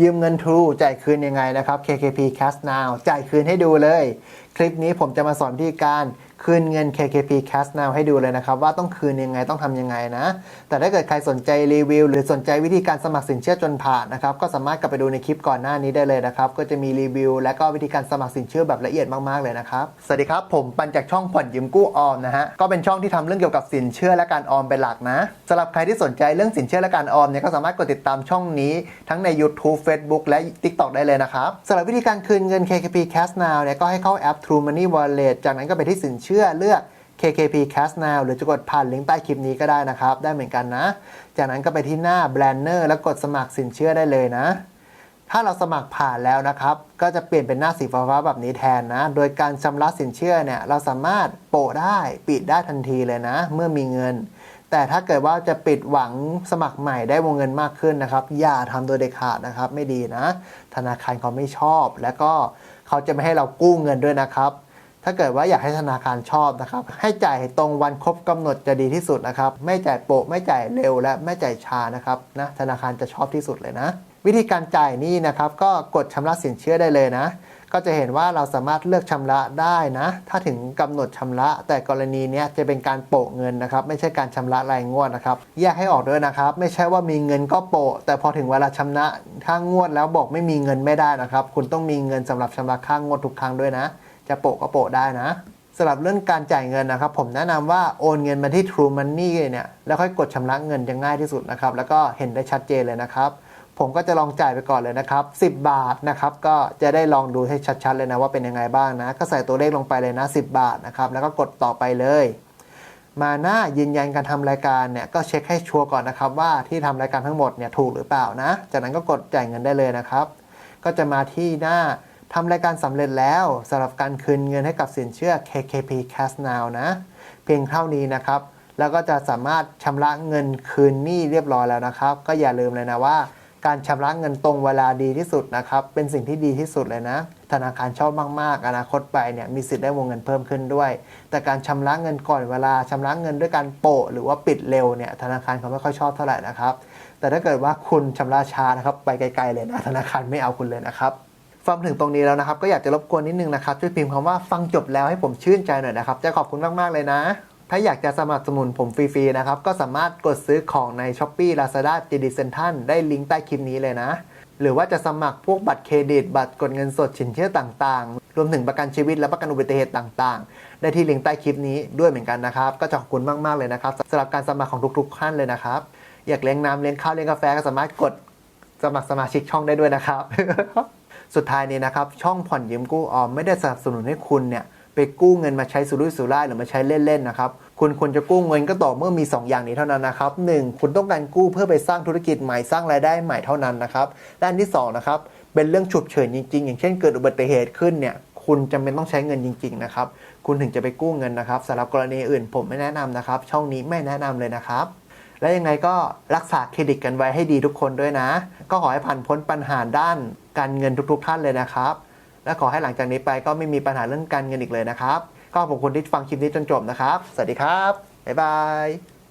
ยืมเงิน True จ่ายคืนยังไงนะครับ KKP Cash Now จ่ายคืนให้ดูเลย คลิปนี้ผมจะมาสอนวิธีการคืนเงิน KKP Cash Now ให้ดูเลยนะครับ ว่าต้องคืนยังไงต้องทำยังไงนะ แต่ถ้าเกิดใครสนใจรีวิว หรือสนใจวิธีการสมัครสินเชื่อจนผ่านนะครับ ก็สามารถกลับไปดูในคลิปก่อนหน้านี้ได้เลยนะครับ ก็จะมีรีวิว และก็วิธีการสมัครสินเชื่อแบบละเอียดมากๆเลยนะครับ สวัสดีครับ ผมปันจากช่องผ่อนยืมกู้ออมนะฮะก็เป็นช่องที่ทำเรื่องเกี่ยวกับสินเชื่อและการออมเป็นหลักนะสำหรับใครที่สนใจเรื่องสินเชื่อและการออมเนี่ยก็สามารถกดติดตามช่องนี้ทั้งใน YouTube Facebook และ TikTok ได้เลยนะครับสำหรับวิธีการคืนเงิน KKP Cash Now เนี่ยก็ให้เข้าแอป True Money Wallet จากนั้นก็ไปที่สินเชื่อเลือก KKP Cash Now หรือจะกดผ่านลิงก์ใต้คลิปนี้ก็ได้นะครับ ได้เหมือนกันนะ จากนั้นก็ไปที่หน้า Banner แล้วกดสมัครสินเชื่อได้เลยนะ ถ้าเราสมัครผ่านแล้วนะครับ ก็จะเปลี่ยนเป็นหน้าสีฟ้าแบบนี้แทนนะ โดยการชำระสินเชื่อเนี่ยเราสามารถโปะได้ปิดได้ทันทีเลยนะ เมื่อมีเงิน แต่ถ้าเกิดว่าจะปิดหวังสมัครใหม่ได้วงเงินมากขึ้นนะครับ อย่าทำโดยเด็ดขาดนะครับ ไม่ดีนะ ธนาคารเขาไม่ชอบ และก็ เขาจะไม่ให้เรากู้เงินด้วยนะครับ ถ้าเกิดว่าอยากให้ธนาคารชอบนะครับ ให้จ่ายตรงวันครบกำหนดจะดีที่สุดนะครับ ไม่จ่ายโปะไม่จ่ายเร็วและไม่จ่ายช้านะครับนะธนาคารจะชอบที่สุดเลยนะ วิธีการจ่ายนี่นะครับ ก็กดชำระสินเชื่อได้เลยนะ ก็จะเห็นว่าเราสามารถเลือกชำระได้นะ ถ้าถึงกำหนดชำระ แต่กรณีนี้จะเป็นการโปะเงินนะครับ ไม่ใช่การชำระรายงวดนะครับ แยกให้ออกด้วยนะครับ ไม่ใช่ว่ามีเงินก็โปะ แต่พอถึงเวลาชำระค่างวดแล้วบอกไม่มีเงินไม่ได้นะครับ คุณต้องมีเงินสำหรับชำระค่างวดทุกครั้งด้วยนะ จะโปะก็โปะได้นะสำหรับเรื่องการจ่ายเงินนะครับ ผมแนะนำว่าโอนเงินมาที่ True Money เนี่ยแล้วค่อยกดชำระเงินจะง่ายที่สุดนะครับแล้วก็เห็นได้ชัดเจนเลยนะครับ ผมก็จะลองจ่ายไปก่อนเลยนะครับ 10 บาทนะครับก็จะได้ลองดูให้ชัดๆเลยนะว่าเป็นยังไงบ้างนะ ก็ใส่ตัวเลขลงไปเลยนะ 10 บาทนะครับแล้วก็กดต่อไปเลย มาหน้ายืนยันการทำรายการเนี่ยก็เช็คให้ชัวร์ก่อนนะครับว่าที่ทำรายการทั้งหมดเนี่ยถูกหรือเปล่านะ จากนั้นก็กดจ่ายเงินได้เลยนะครับ ก็จะมาที่หน้าทำรายการสำเร็จแล้วสำหรับการคืนเงินให้กับสินเชื่อ KKP Cash Now นะ เพียงเท่านี้นะครับ แล้วก็จะสามารถชำระเงินคืนหนี้เรียบร้อยแล้วนะครับ ก็อย่าลืมเลยนะว่า การชำระเงินตรงเวลาดีที่สุดนะครับ เป็นสิ่งที่ดีที่สุดเลยนะ ธนาคารชอบมาก ๆ อนาคตไปเนี่ยมีสิทธิ์ได้วงเงินเพิ่มขึ้นด้วย แต่การชำระเงินก่อนเวลาชำระเงินด้วยการโปะหรือว่าปิดเร็วเนี่ยธนาคารเขาไม่ค่อยชอบเท่าไหร่นะครับ แต่ถ้าเกิดว่าคุณชำระช้านะครับไปไกลๆเลยนะธนาคารไม่เอาคุณเลยนะครับฟังถึงตรงนี้แล้วนะครับ ก็อยากจะรบกวนนิดนึงนะครับช่วยพิมพ์คำว่าฟังจบแล้วให้ผมชื่นใจหน่อยนะครับจะขอบคุณมากๆเลยนะ ถ้าอยากจะสมัครสมุนผมฟรีๆนะครับ ก็สามารถกดซื้อของใน s h อ p e e Lazada JD Central ได้ลิงก์ใต้คลิปนี้เลยนะ หรือว่าจะสมัครพวกบัตรเครดิต บัตรกดเงินสดสินเชื่อต่างๆ รวมถึงประกันชีวิตและประกันอุบัติเหตุต่างๆ ได้ที่ลิงก์ใต้คลิปนี้ด้วยเหมือนกันนะครับ ก็จะขอบคุณมากๆเลยนะครับสำหรับการสมัครของทุกๆท่านเลยนะครับ อยากเลี้ยงน้ำเลี้ยงข้าวเลี้ยงกาแฟก็สามารถกดสมัครสมาชิกช่องได้ด้วยนะครับ สุดท้ายนี้นะครับช่องผ่อนยืมกู้ออมไม่ได้สนับสนุนให้คุณเนี่ย ไปกู้เงินมาใช้สุรุ่ยสุร่ายหรือมาใช้เล่นๆนะครับคุณควรจะกู้เงินก็ต่อเมื่อมี 2 อย่างนี้เท่านั้นนะครับ 1. คุณต้องการกู้เพื่อไปสร้างธุรกิจใหม่สร้างรายได้ใหม่เท่านั้นนะครับด้านที่2นะครับเป็นเรื่องฉุกเฉินจริงๆ อย่างเช่นเกิดอุบัติเหตุขึ้นเนี่ยคุณจำเป็นต้องใช้เงินจริง ๆ นะครับ คุณถึงจะไปกู้เงินนะครับสำหรับกรณีอื่นผมไม่แนะนำนะครับ ช่องนี้ไม่แนะนำเลยนะครับ และยังไงก็รักษาเครดิตกันไว้ให้ดีทุกคนด้วยนะ ก็ขอให้ผ่านพ้นปัญหาด้านการเงินทุกๆท่านเลยนะครับ และขอให้หลังจากนี้ไปก็ไม่มีปัญหาเรื่องการเงินอีกเลยนะครับ ก็ขอบคุณที่ฟังคลิปนี้จนจบนะครับ สวัสดีครับ บ๊ายบาย